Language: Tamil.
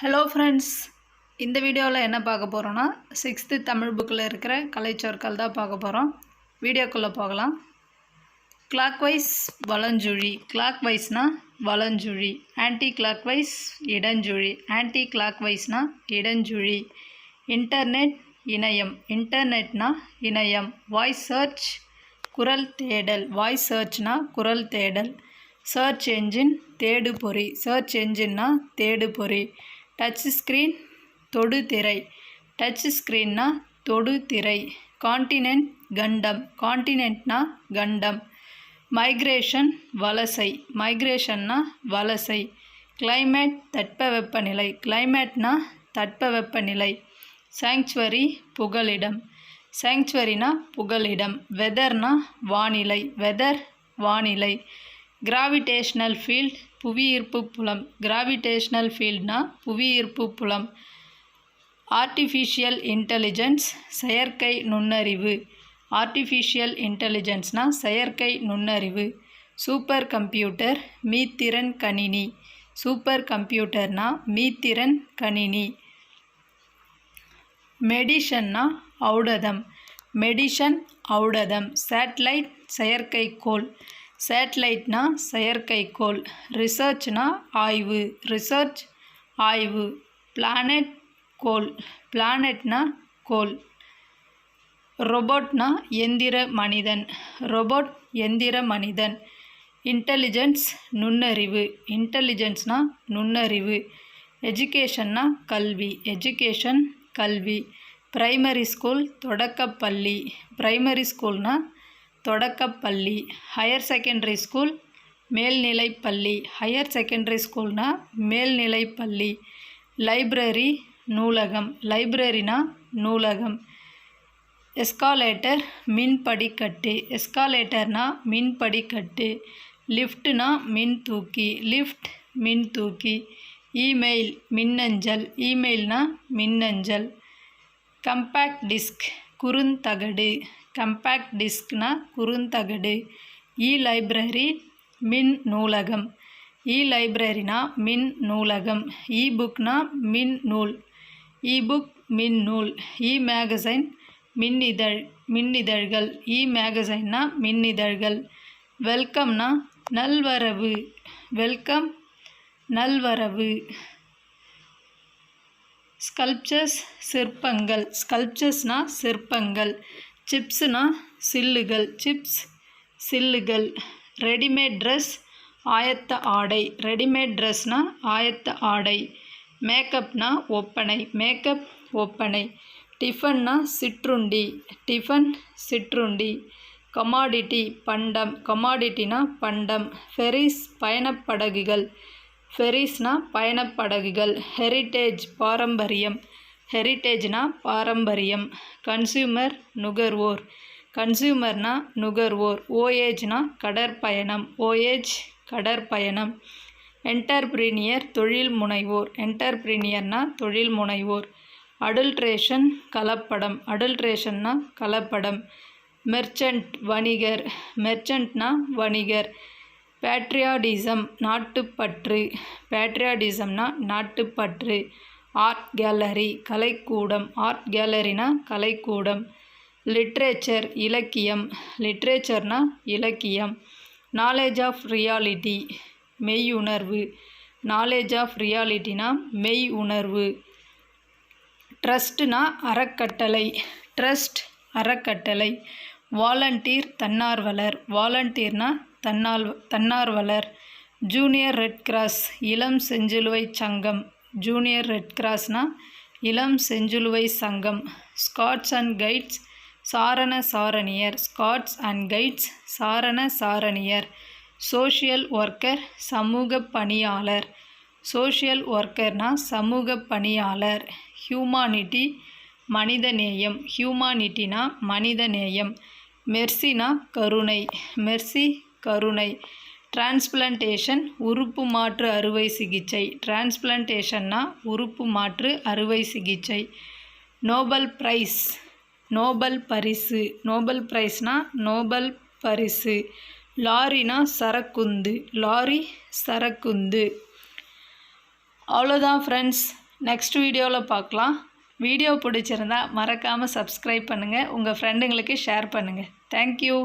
ஹலோ ஃப்ரெண்ட்ஸ் இந்த வீடியோவில் என்ன பார்க்க போகிறோன்னா சிக்ஸ்த்து தமிழ் புக்கில் இருக்கிற கலைச்சொற்கள் தான் பார்க்க போகிறோம் வீடியோக்குள்ளே போகலாம். கிளாக் கிளாக்வைஸ் வலஞ்சுழி. கிளாக்வைஸ்னால் வலஞ்சுழி. ஆன்டி கிளாக்வைஸ் இடஞ்சுழி. ஆன்டி கிளாக்வைஸ்னா இடஞ்சுழி. இன்டர்நெட் இணையம். இன்டர்நெட்னா இணையம். வாய்ஸ் சர்ச் குரல் தேடல். வாய்ஸ் சர்ச்னா குரல் தேடல். சர்ச் என்ஜின் தேடுபொறி. சர்ச் என்ஜின்னா தேடுபொறி. டச் ஸ்க்ரீன் தொடுதிரை டச் ஸ்க்ரீன்னா தொடுதிரை கான்டினென்ட் கண்டம். கான்டினென்ட்னா கண்டம். மைக்ரேஷன் வலசை. மைக்ரேஷன்னா வலசை. கிளைமேட் தட்பவெப்பநிலை கிளைமேட்னா தட்பவெப்பநிலை சாங்சுவரி புகலிடம். சாங்சுவரினா புகலிடம். வெதர்னா வானிலை. வெதர் வானிலை. கிராவிடேஷ்னல் ஃபீல்ட் புவியீர்ப்பு புலம். கிராவிடேஷ்னல் ஃபீல்ட்னா புவியீர்ப்பு புலம். ஆர்டிஃபிஷியல் இன்டெலிஜென்ஸ் செயற்கை நுண்ணறிவு. ஆர்டிஃபிஷியல் இன்டெலிஜென்ஸ்னால் செயற்கை நுண்ணறிவு. சூப்பர் கம்ப்யூட்டர் மீத்திறன் கணினி. சூப்பர் கம்ப்யூட்டர்னா மீத்திறன் கணினி. மெடிஷன்னா ஔடதம். மெடிஷன் ஔடதம். சேட்டலைட் செயற்கைக்கோள். சேட்டலைட்னா செயற்கைக்கோள் ரிசர்ச்னா ஆய்வு ரிசர்ச் ஆய்வு பிளானட் கோல் பிளானட்னா கோல் ரொபோட்னா எந்திர மனிதன் ரொபோட் எந்திர மனிதன் இன்டெலிஜென்ஸ் நுண்ணறிவு இன்டெலிஜென்ஸ்னா நுண்ணறிவு எஜுகேஷன்னா கல்வி எஜுகேஷன் கல்வி ப்ரைமரி ஸ்கூல் தொடக்கப்பள்ளி ப்ரைமரி ஸ்கூல்னால் தொடக்கப்பள்ளி ஹையர் செகண்டரி ஸ்கூல் மேல்நிலைப்பள்ளி ஹையர் செகண்டரி ஸ்கூல்னா மேல்நிலைப்பள்ளி. லைப்ரரி நூலகம் லைப்ரரினா நூலகம். எஸ்காலேட்டர் மின்படிக்கட்டு எஸ்காலேட்டர்னா மின்படிக்கட்டு. லிஃப்ட்னா மின் தூக்கி லிஃப்ட் மின் தூக்கி இமெயில் மின்னஞ்சல் இமெயில்னா மின்னஞ்சல். கம்பேக்ட் டிஸ்க் குறுந்தகடு கம்பேக்ட் டிஸ்க்னா குறுந்தகடு. இ லைப்ரரி மின் நூலகம். இ லைப்ரரினா மின் நூலகம். இ புக்னா மின் நூல். இ புக் மின் நூல். இ மேகசைன் மின்னிதழ் மின்னிதழ்கள் இ மேகசைன்னா மின்னிதழ்கள் வெல்கம்னா நல்வரவு. வெல்கம் நல்வரவு. ஸ்கல்ப்சர்ஸ் சிற்பங்கள். ஸ்கல்ப்சர்ஸ்னால் சிற்பங்கள். சிப்ஸுனா சில்லுகள். சிப்ஸ் சில்லுகள். ரெடிமேட் ட்ரெஸ் ஆயத்த ஆடை. ரெடிமேட் ட்ரெஸ்னா ஆயத்த ஆடை. மேக்கப்னா ஒப்பனை. மேக்கப் ஒப்பனை. டிஃபன்னா சிற்றுண்டி. டிஃபன் சிற்றுண்டி. கமாடிட்டி பண்டம். கமாடிட்டினா பண்டம். ஃபெரிஸ் பயணப்படகுகள். ஃபெரிஸ்னா பயணப்படகுகள். ஹெரிட்டேஜ் பாரம்பரியம். ஹெரிட்டேஜ்னா பாரம்பரியம் கன்சியூமர் நுகர்வோர். கன்சியூமர்னா நுகர்வோர் ஓஏஜ்னா கடற்பயணம் ஓஏஜ் கடற்பயணம். என்டர்பிரினியர் தொழில் முனைவோர் என்டர்பிரினியர்னா தொழில் முனைவோர். அடல்ட்ரேஷன் கலப்படம் அடல்ட்ரேஷன்னா கலப்படம். மெர்ச்சன்ட் வணிகர் மெர்ச்சன்ட்னா வணிகர். பேட்ரியாடிசம் நாட்டுப்பற்று பேட்ரியாடிசம்னா நாட்டுப்பற்று. ஆர்ட் கேலரி கலைக்கூடம் ஆர்ட் கேலரினா கலைக்கூடம். லிட்ரேச்சர் இலக்கியம். லிட்ரேச்சர்னா இலக்கியம். நாலேஜ் ஆஃப் ரியாலிட்டி மெய்யுணர்வு. நாலேஜ் ஆஃப் ரியாலிட்டினா மெய் உணர்வு ட்ரஸ்ட்னா அறக்கட்டளை. ட்ரஸ்ட் அறக்கட்டளை. வாலண்டீர் தன்னார்வலர். வாலண்டீர்னா தன்னால் தன்னார்வலர். ஜூனியர் ரெட் கிராஸ் இளம் செஞ்சிலுவை சங்கம். ஜூனியர் ரெட் கிராஸ்னா இளம் செஞ்சிலுவை சங்கம். ஸ்காட்ஸ் அண்ட் கைட்ஸ் சாரண சாரணியர். ஸ்காட்ஸ் அண்ட் கைட்ஸ் சாரண சாரணியர். சோஷியல் ஒர்க்கர் சமூக பணியாளர். சோஷியல் ஒர்க்கர்னா சமூக பணியாளர். ஹியூமானிட்டி மனிதநேயம். ஹியூமானிட்டினா மனிதநேயம். மெர்சினா கருணை. மெர்சி கருணை. டிரான்ஸ்பிளான்டேஷன் உறுப்பு மாற்று அறுவை சிகிச்சை. டிரான்ஸ்பிளான்டேஷன்னா உறுப்பு மாற்று அறுவை சிகிச்சை. நோபல் பிரைஸ் நோபல் பரிசு. நோபல் ப்ரைஸ்னால் நோபல் பரிசு. லாரினா சரக்குந்து லாரி சரக்குந்து. அவ்வளோதான் ஃப்ரெண்ட்ஸ் நெக்ஸ்ட் வீடியோவில் பார்க்கலாம். வீடியோ பிடிச்சிருந்தா மறக்காமல் சப்ஸ்கிரைப் பண்ணுங்கள் உங்கள் ஃப்ரெண்டுங்களுக்கு ஷேர் பண்ணுங்கள் தேங்க்யூ